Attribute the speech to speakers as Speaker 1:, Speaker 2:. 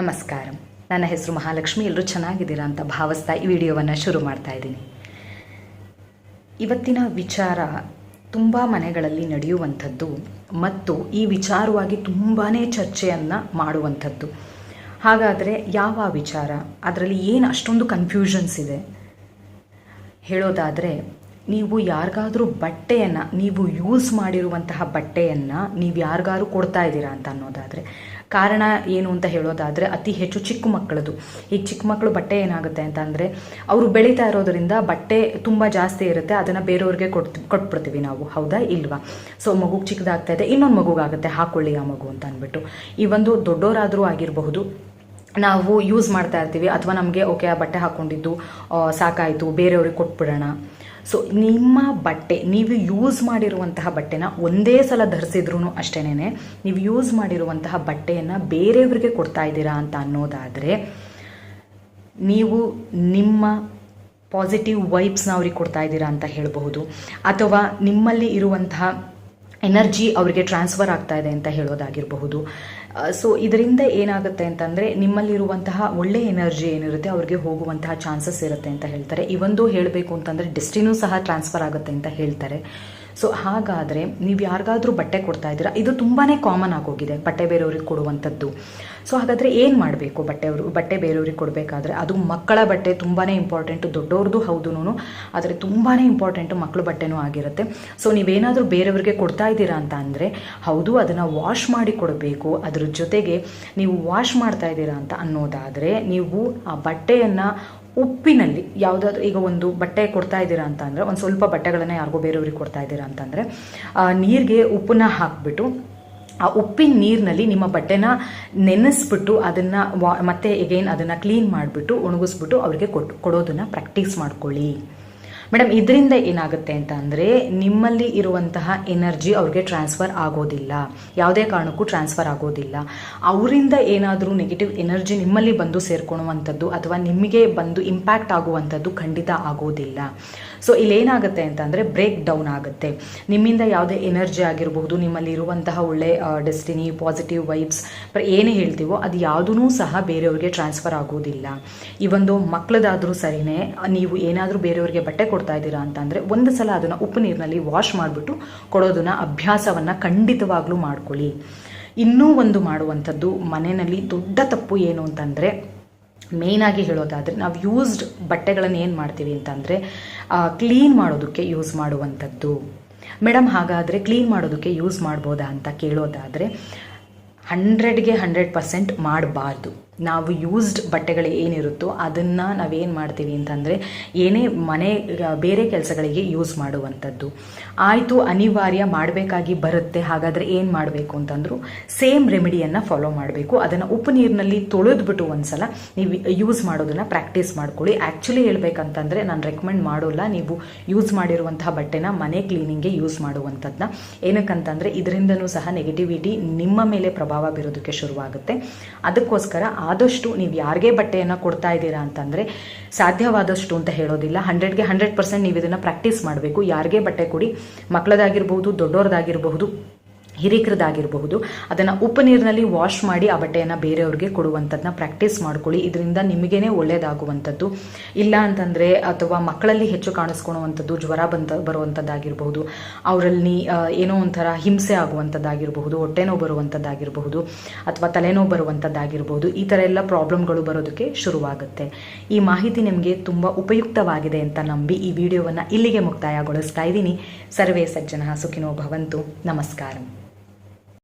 Speaker 1: ನಮಸ್ಕಾರ. ನನ್ನ ಹೆಸರು ಮಹಾಲಕ್ಷ್ಮಿ. ಎಲ್ಲರೂ ಚೆನ್ನಾಗಿದ್ದೀರಾ ಅಂತ ಭಾವಿಸ್ತಾ ಈ ವಿಡಿಯೋವನ್ನು ಶುರು ಮಾಡ್ತಾ ಇದ್ದೀನಿ. ಇವತ್ತಿನ ವಿಚಾರ ತುಂಬ ಮನೆಗಳಲ್ಲಿ ನಡೆಯುವಂಥದ್ದು ಮತ್ತು ಈ ವಿಚಾರವಾಗಿ ತುಂಬಾ ಚರ್ಚೆಯನ್ನು ಮಾಡುವಂಥದ್ದು. ಹಾಗಾದರೆ ಯಾವ ವಿಚಾರ? ಅದರಲ್ಲಿ ಏನು ಅಷ್ಟೊಂದು ಕನ್ಫ್ಯೂಷನ್ಸ್ ಇದೆ? ಹೇಳೋದಾದರೆ, ನೀವು ಯಾರಿಗಾದರೂ ಬಟ್ಟೆಯನ್ನು, ನೀವು ಯೂಸ್ ಮಾಡಿರುವಂತಹ ಬಟ್ಟೆಯನ್ನು ನೀವು ಯಾರಿಗಾದ್ರೂ ಕೊಡ್ತಾ ಇದ್ದೀರಾ ಅಂತ ಅನ್ನೋದಾದರೆ ಕಾರಣ ಏನು ಅಂತ ಹೇಳೋದಾದರೆ ಅತಿ ಹೆಚ್ಚು ಚಿಕ್ಕ ಮಕ್ಕಳದು. ಈಗ ಚಿಕ್ಕ ಮಕ್ಕಳು ಬಟ್ಟೆ ಏನಾಗುತ್ತೆ ಅಂತ ಅಂದರೆ ಅವರು ಬೆಳೀತಾ ಇರೋದರಿಂದ ಬಟ್ಟೆ ತುಂಬ ಜಾಸ್ತಿ ಇರುತ್ತೆ, ಅದನ್ನು ಬೇರೆಯವ್ರಿಗೆ ಕೊಟ್ ಕೊಟ್ಬಿಡ್ತೀವಿ ನಾವು. ಹೌದಾ ಇಲ್ವಾ? ಸೊ ಮಗುಗೆ ಚಿಕ್ಕದಾಗ್ತಾ ಇದೆ, ಇನ್ನೊಂದು ಮಗುಗಾಗುತ್ತೆ, ಹಾಕೊಳ್ಳಿ ಆ ಮಗು ಅಂತ ಅಂದ್ಬಿಟ್ಟು. ಈ ಒಂದು ದೊಡ್ಡೋರಾದರೂ ಆಗಿರಬಹುದು ನಾವು ಯೂಸ್ ಮಾಡ್ತಾ ಇರ್ತೀವಿ. ಅಥವಾ ನಮಗೆ ಓಕೆ ಆ ಬಟ್ಟೆ ಹಾಕ್ಕೊಂಡಿದ್ದು ಸಾಕಾಯಿತು, ಬೇರೆಯವ್ರಿಗೆ ಕೊಟ್ಬಿಡೋಣ. ಸೊ ನಿಮ್ಮ ಬಟ್ಟೆ, ನೀವು ಯೂಸ್ ಮಾಡಿರುವಂತಹ ಬಟ್ಟೆನ ಒಂದೇ ಸಲ ಧರಿಸಿದ್ರೂ ಅಷ್ಟೇನೆ ನೀವು ಯೂಸ್ ಮಾಡಿರುವಂತಹ ಬಟ್ಟೆಯನ್ನು ಬೇರೆಯವ್ರಿಗೆ ಕೊಡ್ತಾ ಇದ್ದೀರಾ ಅಂತ ಅನ್ನೋದಾದರೆ, ನೀವು ನಿಮ್ಮ ಪಾಸಿಟಿವ್ ವೈಬ್ಸ್ನ ಅವ್ರಿಗೆ ಕೊಡ್ತಾ ಇದ್ದೀರಾ ಅಂತ ಹೇಳಬಹುದು. ಅಥವಾ ನಿಮ್ಮಲ್ಲಿ ಇರುವಂತಹ ಎನರ್ಜಿ ಅವರಿಗೆ ಟ್ರಾನ್ಸ್ಫರ್ ಆಗ್ತಾ ಇದೆ ಅಂತ ಹೇಳೋದಾಗಿರಬಹುದು. ಸೊ ಇದರಿಂದ ಏನಾಗುತ್ತೆ ಅಂತಂದರೆ ನಿಮ್ಮಲ್ಲಿರುವಂತಹ ಒಳ್ಳೆ ಎನರ್ಜಿ ಏನಿರುತ್ತೆ ಅವ್ರಿಗೆ ಹೋಗುವಂತಹ ಚಾನ್ಸಸ್ ಇರುತ್ತೆ ಅಂತ ಹೇಳ್ತಾರೆ. ಇವೊಂದು ಹೇಳಬೇಕು ಅಂತಂದರೆ ಡೆಸ್ಟಿನೂ ಸಹ ಟ್ರಾನ್ಸ್ಫರ್ ಆಗುತ್ತೆ ಅಂತ ಹೇಳ್ತಾರೆ. ಸೊ ಹಾಗಾದರೆ ನೀವು ಯಾರಿಗಾದರೂ ಬಟ್ಟೆ ಕೊಡ್ತಾ ಇದ್ದೀರಾ? ಇದು ತುಂಬಾ ಕಾಮನ್ ಆಗೋಗಿದೆ, ಬಟ್ಟೆ ಬೇರೆಯವ್ರಿಗೆ ಕೊಡುವಂಥದ್ದು. ಸೊ ಹಾಗಾದರೆ ಏನು ಮಾಡಬೇಕು ಬಟ್ಟೆಯವರು? ಬಟ್ಟೆ ಬೇರೆಯವ್ರಿಗೆ ಕೊಡಬೇಕಾದ್ರೆ ಅದು ಮಕ್ಕಳ ಬಟ್ಟೆ ತುಂಬಾ ಇಂಪಾರ್ಟೆಂಟು ದೊಡ್ಡವ್ರದ್ದು ಹೌದು ಆದರೆ ತುಂಬಾ ಇಂಪಾರ್ಟೆಂಟು ಮಕ್ಕಳ ಬಟ್ಟೆನೂ ಆಗಿರುತ್ತೆ. ಸೊ ನೀವೇನಾದರೂ ಬೇರೆಯವ್ರಿಗೆ ಕೊಡ್ತಾ ಇದ್ದೀರಾ ಅಂತ ಅಂದರೆ, ಹೌದು, ಅದನ್ನು ವಾಶ್ ಮಾಡಿ ಕೊಡಬೇಕು. ಅದ್ರ ಜೊತೆಗೆ ನೀವು ವಾಶ್ ಮಾಡ್ತಾ ಇದ್ದೀರಾ ಅಂತ ಅನ್ನೋದಾದರೆ, ನೀವು ಆ ಬಟ್ಟೆಯನ್ನು ಉಪ್ಪಿನಲ್ಲಿ ಯಾವುದಾದ್ರು ಈಗ ಒಂದು ಬಟ್ಟೆ ಕೊಡ್ತಾ ಇದ್ದೀರಾ ಅಂತ ಅಂದರೆ ಒಂದು ಸ್ವಲ್ಪ ಬಟ್ಟೆಗಳನ್ನು ಯಾರಿಗೋ ಬೇರೆಯವ್ರಿಗೆ ಕೊಡ್ತಾ ಇದ್ದೀರಾ ಅಂತಂದರೆ ನೀರಿಗೆ ಉಪ್ಪನ್ನ ಹಾಕಿಬಿಟ್ಟು, ಆ ಉಪ್ಪಿನ ನೀರಿನಲ್ಲಿ ನಿಮ್ಮ ಬಟ್ಟೆನ ನೆನೆಸ್ಬಿಟ್ಟು ಅದನ್ನು ವಾ, ಮತ್ತೆ ಎಗೈನ್ ಅದನ್ನು ಕ್ಲೀನ್ ಮಾಡಿಬಿಟ್ಟು, ಒಣಗಿಸ್ಬಿಟ್ಟು ಅವರಿಗೆ ಕೊಟ್ಟು ಕೊಡೋದನ್ನು ಪ್ರಾಕ್ಟೀಸ್ ಮಾಡ್ಕೊಳ್ಳಿ. ಮೇಡಮ್, ಇದರಿಂದ ಏನಾಗುತ್ತೆ ಅಂತ ಅಂದರೆ ನಿಮ್ಮಲ್ಲಿ ಇರುವಂತಹ ಎನರ್ಜಿ ಅವ್ರಿಗೆ ಟ್ರಾನ್ಸ್ಫರ್ ಆಗೋದಿಲ್ಲ. ಯಾವುದೇ ಕಾರಣಕ್ಕೂ ಟ್ರಾನ್ಸ್ಫರ್ ಆಗೋದಿಲ್ಲ. ಅವರಿಂದ ಏನಾದರೂ ನೆಗೆಟಿವ್ ಎನರ್ಜಿ ನಿಮ್ಮಲ್ಲಿ ಬಂದು ಸೇರ್ಕೊಳ್ಳುವಂಥದ್ದು ಅಥವಾ ನಿಮಗೆ ಬಂದು ಇಂಪ್ಯಾಕ್ಟ್ ಆಗುವಂಥದ್ದು ಖಂಡಿತ ಆಗೋದಿಲ್ಲ. ಸೊ ಇಲ್ಲೇನಾಗುತ್ತೆ ಅಂತಂದರೆ ಬ್ರೇಕ್ ಡೌನ್ ಆಗುತ್ತೆ. ನಿಮ್ಮಿಂದ ಯಾವುದೇ ಎನರ್ಜಿ ಆಗಿರಬಹುದು, ನಿಮ್ಮಲ್ಲಿ ಇರುವಂತಹ ಒಳ್ಳೆ ಡೆಸ್ಟಿನಿ ಪಾಸಿಟಿವ್ ವೈಬ್ಸ್ ಏನೇ ಹೇಳ್ತೀವೋ ಅದು ಯಾವುದೂ ಸಹ ಬೇರೆಯವ್ರಿಗೆ ಟ್ರಾನ್ಸ್ಫರ್ ಆಗೋದಿಲ್ಲ. ಈ ಒಂದು ಮಕ್ಕಳದಾದರೂ ಸರಿನೇ, ನೀವು ಏನಾದರೂ ಬೇರೆಯವ್ರಿಗೆ ಬಟ್ಟೆ ಕೊಡ್ತಾ ಇದ್ದೀರಾ ಅಂತಂದರೆ ಒಂದು ಸಲ ಅದನ್ನು ಉಪ್ಪು ನೀರಿನಲ್ಲಿ ವಾಶ್ ಮಾಡಿಬಿಟ್ಟು ಕೊಡೋದನ್ನು, ಅಭ್ಯಾಸವನ್ನು ಖಂಡಿತವಾಗ್ಲೂ ಮಾಡ್ಕೊಳ್ಳಿ. ಇನ್ನೂ ಒಂದು ಮಾಡುವಂಥದ್ದು ಮನೆಯಲ್ಲಿ ದೊಡ್ಡ ತಪ್ಪು ಏನು ಅಂತಂದರೆ ಮೇಯ್ನಾಗಿ ಹೇಳೋದಾದರೆ ನಾವು ಯೂಸ್ಡ್ ಬಟ್ಟೆಗಳನ್ನು ಏನು ಮಾಡ್ತೀವಿ ಅಂತಂದರೆ ಕ್ಲೀನ್ ಮಾಡೋದಕ್ಕೆ ಯೂಸ್ ಮಾಡುವಂಥದ್ದು. ಮೇಡಮ್ ಹಾಗಾದರೆ ಕ್ಲೀನ್ ಮಾಡೋದಕ್ಕೆ ಯೂಸ್ ಮಾಡ್ಬೋದಾ ಅಂತ ಕೇಳೋದಾದರೆ ಹಂಡ್ರೆಡ್ಗೆ ಹಂಡ್ರೆಡ್ ಪರ್ಸೆಂಟ್ ಮಾಡಬಾರ್ದು. ನಾವು ಯೂಸ್ಡ್ ಬಟ್ಟೆಗಳು ಏನಿರುತ್ತೋ ಅದನ್ನು ನಾವೇನು ಮಾಡ್ತೀವಿ ಅಂತಂದರೆ ಏನೇ ಮನೆ ಬೇರೆ ಕೆಲಸಗಳಿಗೆ ಯೂಸ್ ಮಾಡುವಂಥದ್ದು. ಆಯಿತು, ಅನಿವಾರ್ಯ ಮಾಡಬೇಕಾಗಿ ಬರುತ್ತೆ, ಹಾಗಾದರೆ ಏನು ಮಾಡಬೇಕು ಅಂತಂದರೂ ಸೇಮ್ ರೆಮಿಡಿಯನ್ನು ಫಾಲೋ ಮಾಡಬೇಕು. ಅದನ್ನು ಉಪ್ಪು ನೀರಿನಲ್ಲಿ ತೊಳೆದ್ಬಿಟ್ಟು ಒಂದ್ಸಲ ನೀವು ಯೂಸ್ ಮಾಡೋದನ್ನು ಪ್ರಾಕ್ಟೀಸ್ ಮಾಡ್ಕೊಳ್ಳಿ. ಆ್ಯಕ್ಚುಲಿ ಹೇಳ್ಬೇಕಂತಂದರೆ ನಾನು ರೆಕಮೆಂಡ್ ಮಾಡೋಲ್ಲ. ನೀವು ಯೂಸ್ ಮಾಡಿರುವಂತಹ ಬಟ್ಟೆನ ಮನೆ ಕ್ಲೀನಿಂಗ್ಗೆ ಯೂಸ್ ಮಾಡುವಂಥದ್ದನ್ನ ಏನಕ್ಕಂತಂದರೆ ಇದರಿಂದನೂ ಸಹ ನೆಗೆಟಿವಿಟಿ ನಿಮ್ಮ ಮೇಲೆ ಪ್ರಭಾವ ಬೀರೋದಕ್ಕೆ ಶುರುವಾಗುತ್ತೆ. ಅದಕ್ಕೋಸ್ಕರ ಆದಷ್ಟು ನೀವು ಯಾರಿಗೆ ಬಟ್ಟೆಯನ್ನು ಕೊಡ್ತಾ ಇದ್ದೀರಾ ಅಂತಂದರೆ ಸಾಧ್ಯವಾದಷ್ಟು ಅಂತ ಹೇಳೋದಿಲ್ಲ. ಹಂಡ್ರೆಡ್ಗೆ ಹಂಡ್ರೆಡ್ ಪರ್ಸೆಂಟ್ ನೀವು ಇದನ್ನು ಪ್ರಾಕ್ಟೀಸ್ ಮಾಡಬೇಕು. ಯಾರಿಗೆ ಬಟ್ಟೆ ಕೊಡಿ? ಮಕ್ಕಳದಾಗಿರ್ಬೋದು ದೊಡ್ಡವ್ರದ್ದಾಗಿರಬಹುದು ಹಿರಿಕರದಾಗಿರಬಹುದು ಅದನ್ನು ಉಪ್ಪು ನೀರಿನಲ್ಲಿ ವಾಶ್ ಮಾಡಿ ಆ ಬಟ್ಟೆಯನ್ನು ಬೇರೆಯವ್ರಿಗೆ ಕೊಡುವಂಥದ್ದನ್ನ ಪ್ರಾಕ್ಟೀಸ್ ಮಾಡ್ಕೊಳ್ಳಿ. ಇದರಿಂದ ನಿಮಗೇನೆ ಒಳ್ಳೆಯದಾಗುವಂಥದ್ದು ಇಲ್ಲ ಅಂತಂದರೆ ಅಥವಾ ಮಕ್ಕಳಲ್ಲಿ ಹೆಚ್ಚು ಕಾಣಿಸ್ಕೊಳ್ಳುವಂಥದ್ದು ಜ್ವರ ಬಂತ, ಬರುವಂಥದ್ದಾಗಿರಬಹುದು. ಅವರಲ್ಲಿ ಏನೋ ಒಂಥರ ಹಿಂಸೆ ಆಗುವಂಥದ್ದಾಗಿರಬಹುದು ಹೊಟ್ಟೆ ನೋವು ಬರುವಂಥದ್ದಾಗಿರಬಹುದು, ಅಥವಾ ತಲೆನೋವು ಬರುವಂಥದ್ದಾಗಿರಬಹುದು, ಈ ಥರ ಎಲ್ಲ ಪ್ರಾಬ್ಲಮ್ಗಳು ಬರೋದಕ್ಕೆ ಶುರುವಾಗುತ್ತೆ. ಈ ಮಾಹಿತಿ ನಿಮಗೆ ತುಂಬ ಉಪಯುಕ್ತವಾಗಿದೆ ಅಂತ ನಂಬಿ ಈ ವಿಡಿಯೋವನ್ನು ಇಲ್ಲಿಗೆ ಮುಕ್ತಾಯಗೊಳಿಸ್ತಾ ಇದ್ದೀನಿ. ಸರ್ವೇ ಸಜ್ಜನ ಸುಖಿನೋ ಭವಂತು. ನಮಸ್ಕಾರ.